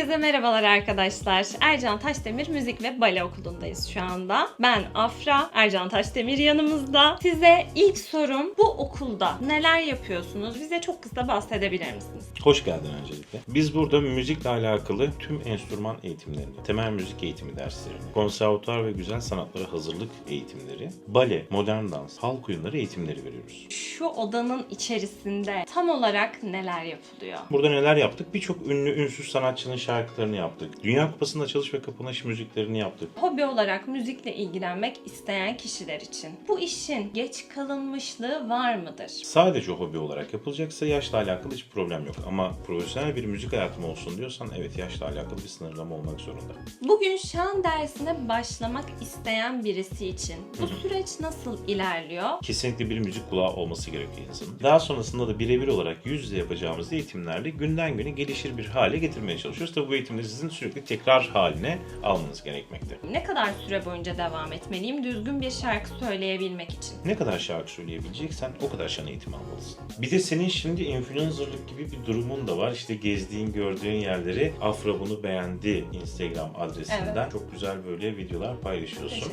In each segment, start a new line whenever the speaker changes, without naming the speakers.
Herkese merhabalar arkadaşlar. Ercan Taşdemir Müzik ve Bale Okulu'ndayız şu anda. Ben Afra, Ercan Taşdemir yanımızda. Size ilk sorum bu okulda neler yapıyorsunuz? Bize çok kısa bahsedebilir misiniz?
Hoş geldin öncelikle. Biz burada müzikle alakalı tüm enstrüman eğitimlerini, temel müzik eğitimi derslerini, konservatuar ve güzel sanatlara hazırlık eğitimleri, bale, modern dans, halk oyunları eğitimleri veriyoruz.
Şu odanın içerisinde tam olarak neler yapılıyor?
Burada neler yaptık? Birçok ünlü, ünsüz sanatçının şarkılarını yaptık. Dünya Kupası'nda açılış ve kapanış müziklerini yaptık.
Hobi olarak müzikle ilgilenmek isteyen kişiler için bu işin geç kalınmışlığı var mıdır?
Sadece hobi olarak yapılacaksa yaşla alakalı hiç problem yok. Ama profesyonel bir müzik hayatım olsun diyorsan evet yaşla alakalı bir sınırlama olmak zorunda.
Bugün şan dersine başlamak isteyen birisi için bu süreç nasıl ilerliyor?
Kesinlikle bir müzik kulağı olması gerekiyor insanın. Daha sonrasında da birebir olarak yüz yüze yapacağımız eğitimlerle günden güne gelişir bir hale getirmeye çalışıyoruz. Tabi bu eğitimleri sizin sürekli tekrar haline almanız gerekmekte.
Ne kadar süre boyunca devam etmeliyim düzgün bir şarkı söyleyebilmek için?
Ne kadar şarkı söyleyebileceksen o kadar şan eğitimi almalısın. Bir de senin şimdi influencerlık gibi bir durumun da var. İşte gezdiğin, gördüğün yerleri Afra bunu beğendi Instagram adresinden.
Evet.
Çok güzel böyle videolar paylaşıyorsun.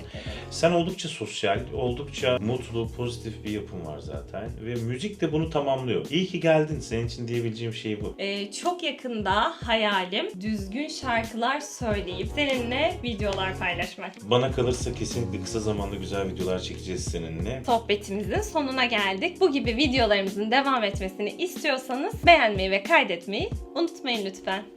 Sen oldukça sosyal, oldukça mutlu, pozitif bir yapın var zaten. Ve müzik de bunu tamamlıyor. İyi ki geldin. Senin için diyebileceğim şey bu.
Ee, çok yakında hayalim düzgün şarkılar söyleyip seninle videolar paylaşmak.
Bana kalırsa kesinlikle kısa zamanda güzel videolar çekeceğiz seninle.
Sohbetimizin sonuna geldik. Bu gibi videolarımızın devam etmesini istiyorsanız beğenmeyi ve kaydetmeyi unutmayın lütfen.